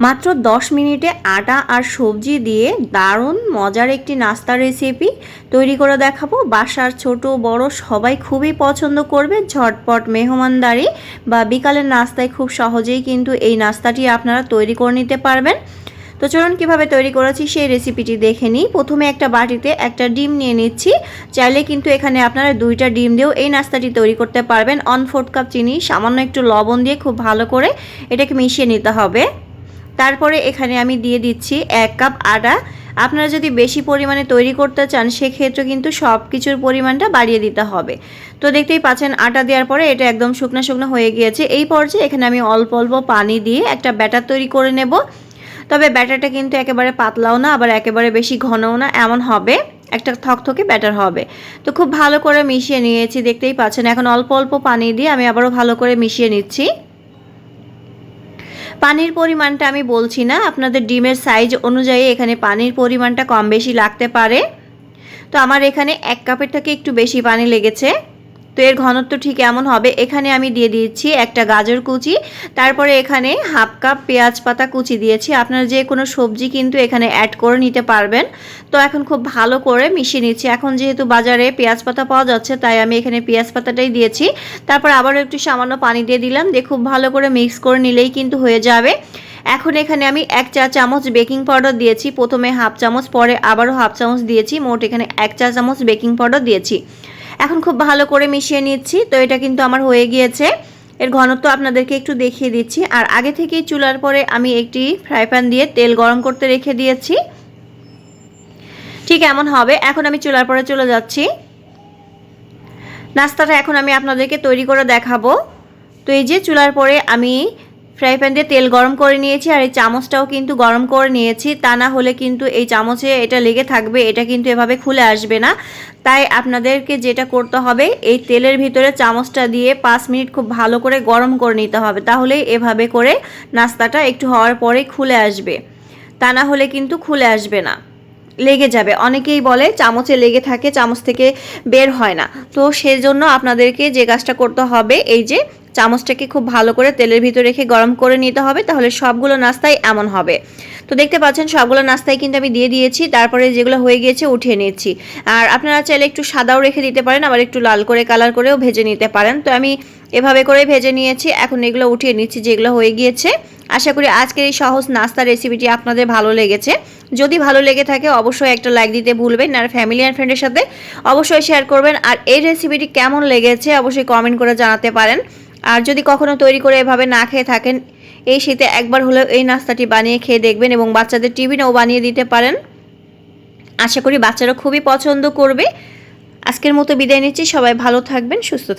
মাত্র 10 মিনিটে আটা আর সবজি দিয়ে দারুণ মজার একটি নাস্তা রেসিপি তৈরি করে দেখাবো। বাসার ছোট, বড় সবাই খুবই পছন্দ করবে। ঝটপট মেহমানদারি বা বিকালের নাস্তায় খুব সহজেই কিন্তু এই নাস্তাটি আপনারা তৈরি করে নিতে পারবেন। তো চলুন কীভাবে তৈরি করেছি সেই রেসিপিটি দেখে নিই। প্রথমে একটা বাটিতে একটা ডিম নিয়ে নিচ্ছি। চাইলে কিন্তু এখানে আপনারা দুইটা ডিম দিয়েও এই নাস্তাটি তৈরি করতে পারবেন। অন ফোর্থ কাপ চিনি, সামান্য একটু লবণ দিয়ে খুব ভালো করে এটাকে মিশিয়ে নিতে হবে। তারপরে এখানে আমি দিয়ে দিচ্ছি এক কাপ আটা আপনারা যদি বেশি পরিমাণে তৈরি করতে চান, সেক্ষেত্রে কিন্তু সব কিছুর পরিমাণটা বাড়িয়ে দিতে হবে। তো দেখতেই পাচ্ছেন, আটা দেওয়ার পরে এটা একদম শুকনো শুকনো হয়ে গিয়েছে। এই পর্যায়ে এখানে আমি অল্প অল্প পানি দিয়ে একটা ব্যাটার তৈরি করে নেব। তবে ব্যাটারটা কিন্তু একেবারে পাতলাও না, আবার একেবারে বেশি ঘনও না, এমন হবে। একটা থকথকে ব্যাটার হবে। তো খুব ভালো করে মিশিয়ে নিয়েছি, দেখতেই পাচ্ছেন। এখন অল্প অল্প পানি দিয়ে আমি আবারও ভালো করে মিশিয়ে নিচ্ছি। পানির পরিমাণটা আমি বলছি না, আপনাদের ডিমের সাইজ অনুযায়ী এখানে পানির পরিমাণটা কম বেশি লাগতে পারে। তো আমার এখানে এক কাপের থেকে একটু বেশি পানি লেগেছে। তো এর ঘনত্ব ঠিক এমন হবে। এখানে আমি দিয়ে দিয়েছি একটা গাজর কুচি, তারপরে এখানে হাফ কাপ পেঁয়াজ পাতা কুচি দিয়েছি। আপনারা যে কোনো সবজি কিন্তু এখানে অ্যাড করে নিতে পারবেন। তো এখন খুব ভালো করে মিশিয়ে নিচ্ছি। এখন যেহেতু বাজারে পেঁয়াজ পাতা পাওয়া যাচ্ছে, তাই আমি এখানে পেঁয়াজ পাতাটাই দিয়েছি। তারপর আবারও একটু সামান্য পানি দিয়ে দিলাম দিয়ে খুব ভালো করে মিক্স করে নিলেই কিন্তু হয়ে যাবে। এখন এখানে আমি এক চা চামচ বেকিং পাউডার দিয়েছি। প্রথমে হাফ চামচ, পরে আবারও হাফ চামচ দিয়েছি। মোট এখানে এক চা চামচ বেকিং পাউডার দিয়েছি। এখন খুব ভালো করে মিশিয়ে নিচ্ছি। তো এটা কিন্তু আমার হয়ে গিয়েছে। এর ঘনত্ব আপনাদেরকে একটু দেখিয়ে দিচ্ছি। আর আগে থেকেই চুলার পরে আমি একটি ফ্রাই প্যান দিয়ে তেল গরম করতে রেখে দিয়েছি। ঠিক এমন হবে। এখন আমি চুলার পরে চলে যাচ্ছি। নাস্তাটা এখন আমি আপনাদেরকে তৈরি করে দেখাবো। তো এই যে চুলার পরে আমি ফ্রাই প্যান দিয়ে তেল গরম করে নিয়েছি আর এই চামচটাও কিন্তু গরম করে নিয়েছি। তা না হলে কিন্তু এই চামচে এটা লেগে থাকবে, এটা কিন্তু এভাবে খুলে আসবে না। তাই আপনাদেরকে যেটা করতে হবে, এই তেলের ভিতরে চামচটা দিয়ে পাঁচ মিনিট খুব ভালো করে গরম করে নিতে হবে। তাহলে এভাবে করে নাস্তাটা একটু হওয়ার পরে খুলে আসবে। তা না হলে কিন্তু খুলে আসবে না। লেগে যাবে। অনেকেই বলে চামচে লেগে থাকে, চামচ থেকে বের হয় না। তো সেজন্য আপনাদেরকে যে কাজটা করতে হবে, এই যে চামচটাকে খুব ভালো করে তেলের ভিতরে রেখে গরম করে নিতে হবে, তাহলে সবগুলো নাস্তাই এমন হবে। তো দেখতে পাচ্ছেন সবগুলো নাস্তাই কিন্তু আমি দিয়ে দিয়েছি, তারপরে যেগুলো হয়ে গিয়েছে উঠিয়ে নিচ্ছি। আর আপনারা চাইলে একটু সাদাও রেখে দিতে পারেন, আবার একটু লাল করে কালার করেও ভেজে নিতে পারেন। তো আমি এভাবে করে ভেজে নিয়েছি, এখন এগুলো উঠিয়ে নিচ্ছি যেগুলো হয়ে গিয়েছে। আশা করি আজকের এই সহজ নাস্তা রেসিপিটি আপনাদের ভালো লেগেছে। যদি ভালো লেগে থাকে, অবশ্যই একটা লাইক দিতে ভুলবেন আর ফ্যামিলি অ্যান্ড ফ্রেন্ডের সাথে অবশ্যই শেয়ার করবেন। আর এই রেসিপিটি কেমন লেগেছে, অবশ্যই কমেন্ট করে জানাতে পারেন। আর যদি কখনো তৈরি করে এভাবে না খেয়ে থাকেন, এই শীতে একবার হলেও এই নাস্তাটি বানিয়ে খেয়ে দেখবেন এবং বাচ্চাদের টিফিনেও বানিয়ে দিতে পারেন। আশা করি বাচ্চারা খুবই পছন্দ করবে। আজকের মতো বিদায় নিচ্ছি। সবাই ভালো থাকবেন, সুস্থ থাকবেন।